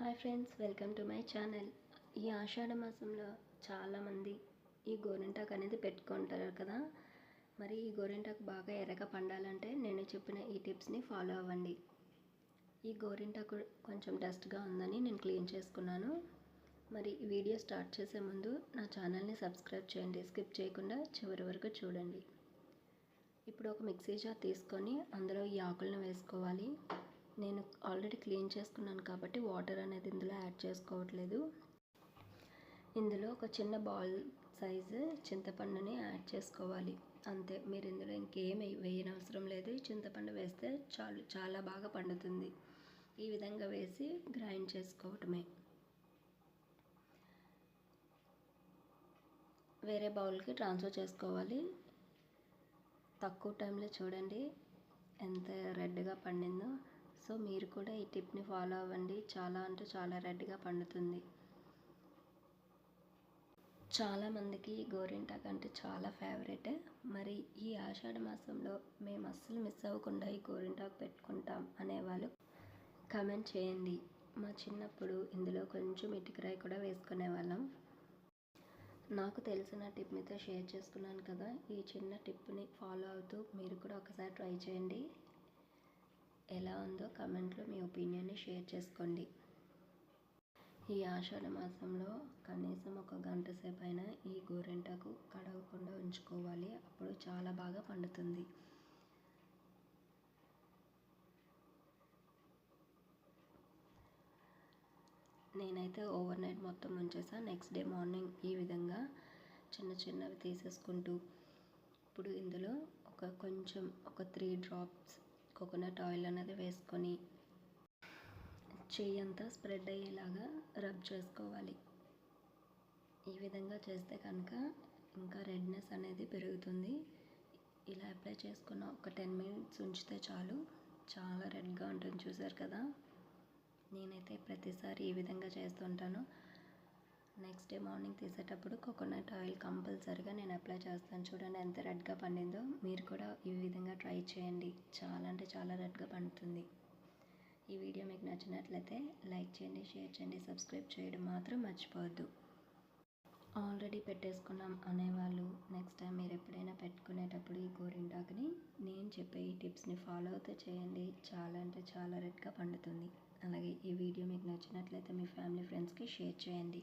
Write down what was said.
Hi friends welcome to my channel. ఈ ఆషాఢ మాసంలో చాలామంది ఈ గోరింటాకు అనేది పెట్టుకుంటారు కదా. మరి ఈ గోరింటాకు బాగా ఎర్రగా పండాలంటే నేను చెప్పిన ఈ టిప్స్ని ఫాలో అవ్వండి. ఈ గోరింటాకు కొంచెం డస్ట్గా ఉందని నేను క్లీన్ చేసుకున్నాను. మరి వీడియో స్టార్ట్ చేసే ముందు నా ఛానల్ని సబ్స్క్రైబ్ చేయండి. స్కిప్ చేయకుండా చివరి వరకు చూడండి. ఇప్పుడు ఒక మిక్సీ జార్ తీసుకొని అందులో ఈ ఆకులను వేసుకోవాలి. నేను ఆల్రెడీ క్లీన్ చేసుకున్నాను కాబట్టి వాటర్ అనేది ఇందులో యాడ్ చేసుకోవట్లేదు. ఇందులో ఒక చిన్న బాల్ సైజు చింతపండుని యాడ్ చేసుకోవాలి. అంతే మీరు ఇందులో ఇంకేం వేయనవసరం లేదు. చింతపండు వేస్తే చాలు చాలా బాగా పండుతుంది. ఈ విధంగా వేసి గ్రైండ్ చేసుకోవటమే. వేరే బౌల్కి ట్రాన్స్ఫర్ చేసుకోవాలి. తక్కువ టైంలో చూడండి ఎంత రెడ్గా పండిందో. సో మీరు కూడా ఈ టిప్ని ఫాలో అవ్వండి. చాలా అంటే చాలా రెడ్గా పండుతుంది. చాలామందికి గోరింటాక్ అంటే చాలా ఫేవరెట్. మరి ఈ ఆషాఢ మాసంలో మేము అస్సలు మిస్ అవ్వకుండా ఈ గోరింటాకు పెట్టుకుంటాం అనేవాళ్ళు కమెంట్ చేయండి. మా చిన్నప్పుడు ఇందులో కొంచెం ఇటుకరాయి కూడా వేసుకునే వాళ్ళం నాకు తెలిసిన టిప్ మీతో షేర్ చేసుకున్నాను కదా. ఈ చిన్న టిప్ని ఫాలో అవుతూ మీరు కూడా ఒకసారి ట్రై చేయండి. ఎలా ఉందో కమెంట్లో మీ ఒపీనియన్ని షేర్ చేసుకోండి. ఈ ఆషాఢ మాసంలో కనీసం ఒక గంట సేపు అయినా ఈ గోరెంటాకు కడగకుండా ఉంచుకోవాలి. అప్పుడు చాలా బాగా పండుతుంది. నేనైతే ఓవర్ నైట్ మొత్తం ఉంచేసా. నెక్స్ట్ డే మార్నింగ్ ఈ విధంగా చిన్న చిన్నవి తీసేసుకుంటూ ఇప్పుడు ఇందులో ఒక కొంచెం ఒక త్రీ డ్రాప్స్ కోకోనట్ ఆయిల్ అనేది వేసుకొని చెయ్యి అంతా స్ప్రెడ్ అయ్యేలాగా రబ్ చేసుకోవాలి. ఈ విధంగా చేస్తే కనుక ఇంకా రెడ్నెస్ అనేది పెరుగుతుంది. ఇలా అప్లై చేసుకున్న ఒక టెన్ మినిట్స్ ఉంచితే చాలు. చాలా రెడ్గా ఉంటుంది చూసారు కదా. నేనైతే ప్రతిసారి ఈ విధంగా చేస్తుంటాను. నెక్స్ట్ డే మార్నింగ్ తీసేటప్పుడు కోకోనట్ ఆయిల్ కంపల్సరీగా నేను అప్లై చేస్తాను. చూడండి ఎంత రెడ్గా పండిందో. మీరు కూడా ఈ విధంగా ట్రై చేయండి. చాలా అంటే చాలా రెడ్గా పండుతుంది. ఈ వీడియో మీకు నచ్చినట్లయితే లైక్ చేయండి షేర్ చేయండి సబ్స్క్రైబ్ చేయడం మాత్రం మర్చిపోవద్దు. ఆల్రెడీ పెట్టేసుకున్నాం అనేవాళ్ళు. నెక్స్ట్ టైం మీరు ఎప్పుడైనా పెట్టుకునేటప్పుడు ఈ గోరింటాకుని నేను చెప్పే ఈ టిప్స్ని ఫాలో అయితే చేయండి. చాలా అంటే చాలా రెడ్గా పండుతుంది. అలాగే ఈ వీడియో మీకు నచ్చినట్లయితే మీ ఫ్యామిలీ ఫ్రెండ్స్కి షేర్ చేయండి.